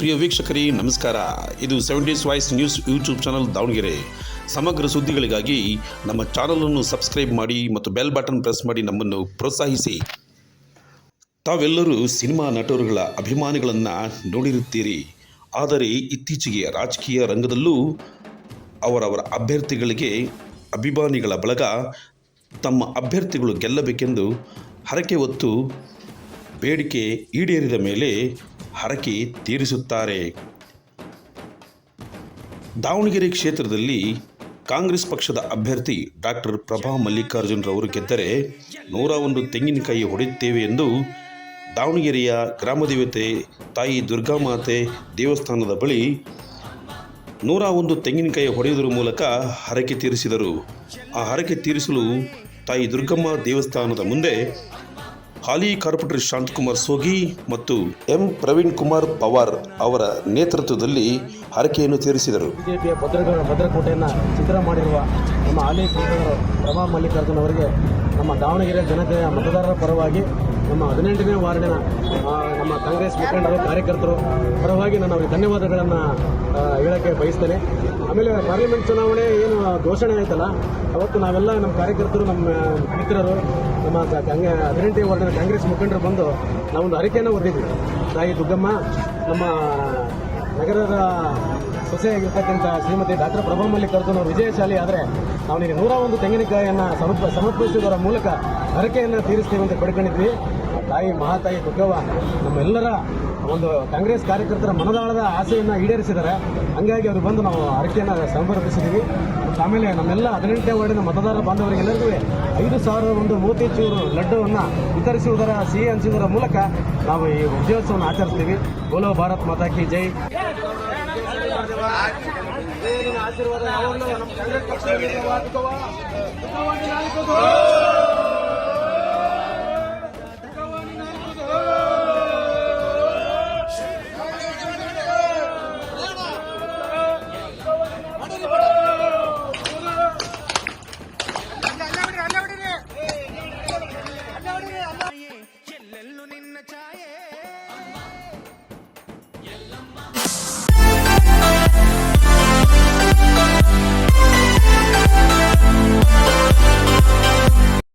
ಪ್ರಿಯ ವೀಕ್ಷಕರೇ, ನಮಸ್ಕಾರ. ಇದು seventies voice news YouTube channel Davanagere. ಸಮಗ್ರ ಸುದ್ದಿಗಳಿಗಾಗಿ ನಮ್ಮ ಚಾನಲನ್ನು ಸಬ್ಸ್ಕ್ರೈಬ್ ಮಾಡಿ ಮತ್ತು ಬೆಲ್ ಬಟನ್ ಪ್ರೆಸ್ ಮಾಡಿ ನಮ್ಮನ್ನು ಪ್ರೋತ್ಸಾಹಿಸಿ. ತಾವೆಲ್ಲರೂ ಸಿನಿಮಾ ನಟರುಗಳ ಅಭಿಮಾನಿಗಳನ್ನು ನೋಡಿರುತ್ತೀರಿ. ಆದರೆ ಇತ್ತೀಚೆಗೆ ರಾಜಕೀಯ ರಂಗದಲ್ಲೂ ಅವರವರ ಅಭ್ಯರ್ಥಿಗಳಿಗೆ ಅಭಿಮಾನಿಗಳ ಬಳಗ ತಮ್ಮ ಅಭ್ಯರ್ಥಿಗಳು ಗೆಲ್ಲಬೇಕೆಂದು ಹರಕೆ ಹೊತ್ತು ಬೇಡಿಕೆ ಈಡೇರಿದ ಮೇಲೆ ಹರಕೆ ತೀರಿಸುತ್ತಾರೆ. ದಾವಣಗೆರೆ ಕ್ಷೇತ್ರದಲ್ಲಿ ಕಾಂಗ್ರೆಸ್ ಪಕ್ಷದ ಅಭ್ಯರ್ಥಿ ಡಾಕ್ಟರ್ ಪ್ರಭಾ ಮಲ್ಲಿಕಾರ್ಜುನರವರು ಗೆದ್ದರೆ ನೂರ ಒಂದು ತೆಂಗಿನಕಾಯಿ ಹೊಡೆಯುತ್ತೇವೆ ಎಂದು ದಾವಣಗೆರೆಯ ಗ್ರಾಮದೇವತೆ ತಾಯಿ ದುರ್ಗಾಮಾತೆ ದೇವಸ್ಥಾನದ ಬಳಿ ನೂರ ಒಂದು ತೆಂಗಿನಕಾಯಿ ಹೊಡೆಯುವುದರ ಮೂಲಕ ಹರಕೆ ತೀರಿಸಿದರು. ಆ ಹರಕೆ ತೀರಿಸಲು ತಾಯಿ ದುರ್ಗಮ್ಮ ದೇವಸ್ಥಾನದ ಮುಂದೆ ಹಾಲಿ ಕಾರ್ಪೊರೇಟರ್ ಶಾಂತಕುಮಾರ್ ಸೋಗಿ ಮತ್ತು ಎಂ ಪ್ರವೀಣ್ ಕುಮಾರ್ ಪವಾರ್ ಅವರ ನೇತೃತ್ವದಲ್ಲಿ ಹರಕೆಯನ್ನು ತೀರಿಸಿದರು. ಬಿಜೆಪಿಯ ಭದ್ರಗ, ಭದ್ರಕೋಟೆಯನ್ನು ಚಿತ್ರ ಮಾಡಿರುವ ನಮ್ಮ ಹಾಲಿ ಪ್ರಭಾ ಮಲ್ಲಿಕಾರ್ಜುನ್ ಅವರಿಗೆ ನಮ್ಮ ದಾವಣಗೆರೆ ಜನತೆಯ ಮತದಾರರ ಪರವಾಗಿ ನಮ್ಮ ಹದಿನೆಂಟನೇ ವಾರ್ಡಿನ ನಮ್ಮ ಕಾಂಗ್ರೆಸ್ ಮುಖಂಡರು ಕಾರ್ಯಕರ್ತರು, ಪರವಾಗಿ ನಾನು ಅವರಿಗೆ ಧನ್ಯವಾದಗಳನ್ನು ಹೇಳೋಕ್ಕೆ ಬಯಸ್ತೇನೆ. ಆಮೇಲೆ ಪಾರ್ಲಿಮೆಂಟ್ ಚುನಾವಣೆ ಏನು ಘೋಷಣೆ ಆಯ್ತಲ್ಲ, ಅವತ್ತು ನಾವೆಲ್ಲ ನಮ್ಮ ಕಾರ್ಯಕರ್ತರು, ನಮ್ಮ ಮಿತ್ರರು, ನಮ್ಮ ಹದಿನೆಂಟನೇ ವಾರ್ಡಿನ ಕಾಂಗ್ರೆಸ್ ಮುಖಂಡರು ಬಂದು ನಾವೊಂದು ಅರಿಕೆಯನ್ನು ಹೊರಟಿದ್ವಿ ತಾಯಿ ದುಗ್ಗಮ್ಮ, ನಮ್ಮ ನಗರದ ಸೊಸೆಯಾಗಿರ್ತಕ್ಕಂಥ ಶ್ರೀಮತಿ ಡಾಕ್ಟರ್ ಪ್ರಭಾ ಮಲ್ಲಿಕಾರ್ಜುನ್ ಅವರು ವಿಜಯಶಾಲಿ ಆದರೆ, ಅವನಿಗೆ ನೂರ ಒಂದು ತೆಂಗಿನಕಾಯಿಯನ್ನು ಸಮರ್ಪ ಸಮರ್ಪಿಸುವುದರ ಮೂಲಕ ಹರಕೆಯನ್ನು ತೀರಿಸ್ತೀವಿ ಅಂತ ಪಡ್ಕೊಂಡಿದ್ವಿ. ತಾಯಿ, ಮಹಾತಾಯಿ, ದುಗ್ಗವ್ವ, ನಮ್ಮೆಲ್ಲರ ಒಂದು ಕಾಂಗ್ರೆಸ್ ಕಾರ್ಯಕರ್ತರ ಮನದಾಳದ ಆಸೆಯನ್ನು ಈಡೇರಿಸಿದ್ದಾರೆ. ಹಂಗಾಗಿ ಅವರು ಬಂದು ನಾವು ಹರಕೆಯನ್ನು ಸಮರ್ಪಿಸಿದ್ದೀವಿ ಮತ್ತು ಆಮೇಲೆ ನಮ್ಮೆಲ್ಲ ಹದಿನೆಂಟನೇ ವಾರ್ಡಿನ ಮತದಾರ ಬಾಂಧವರಿಗೆಲ್ಲರಿಗೂ ಐದು ಸಾವಿರದ ಒಂದು ಮೋತಿಚೂರು ಲಡ್ಡುವನ್ನು ವಿತರಿಸುವುದರ ಸಿಹಿ ಹಂಚುವುದರ ಮೂಲಕ ನಾವು ಈ ವಿಜಯೋತ್ಸವವನ್ನು ಆಚರಿಸ್ತೀವಿ. ಬೋಲೋ ಭಾರತ್ ಮಾತಾ ಕಿ ಜೈ. ಆಶೀರ್ವಾದ